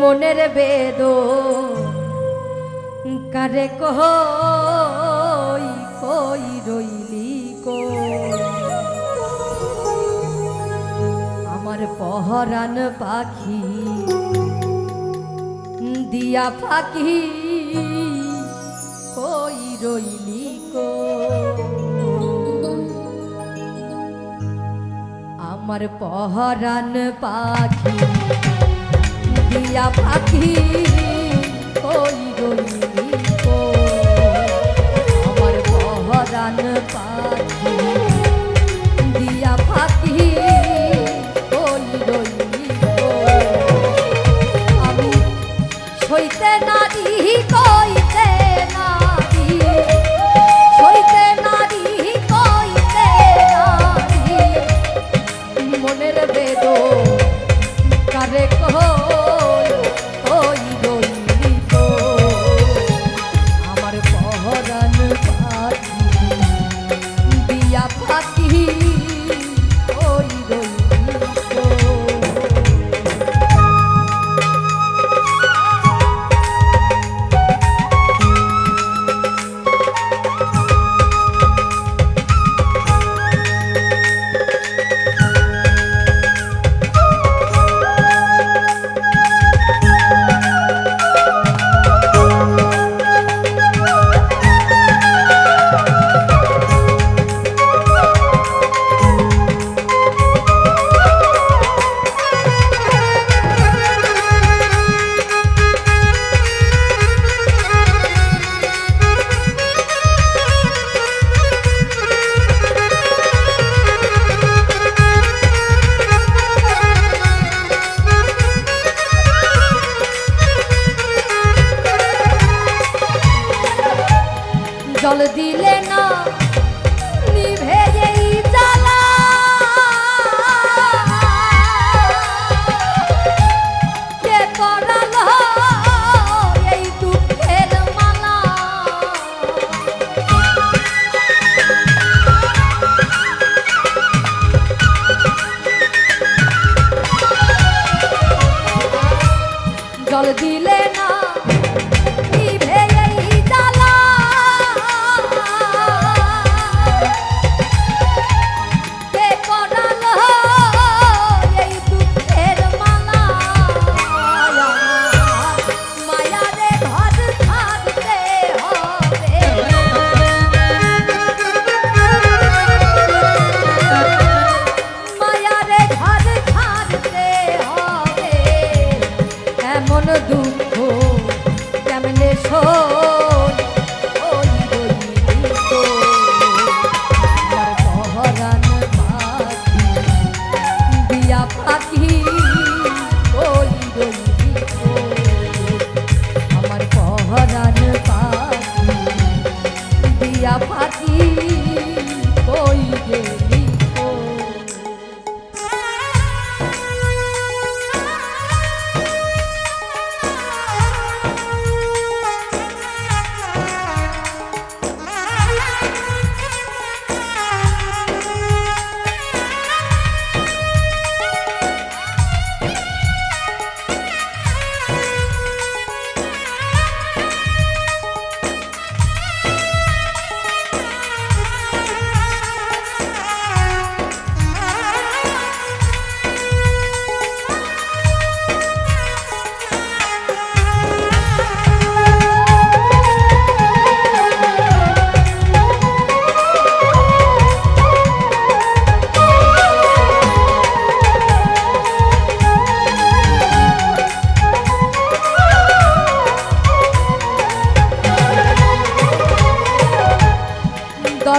মনের বেদ। কারে কই কই রইলি কো? আমার পহরান পাখি দিয়া পাখি কই রইলি কো? আমার পহরান পাখি দিয়া পাখি, কই রইলি কই আমার পহরান পাখি দিয়া পাখি, কই রইলি কই আমি সইতে নারী কইতে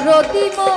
রতিমা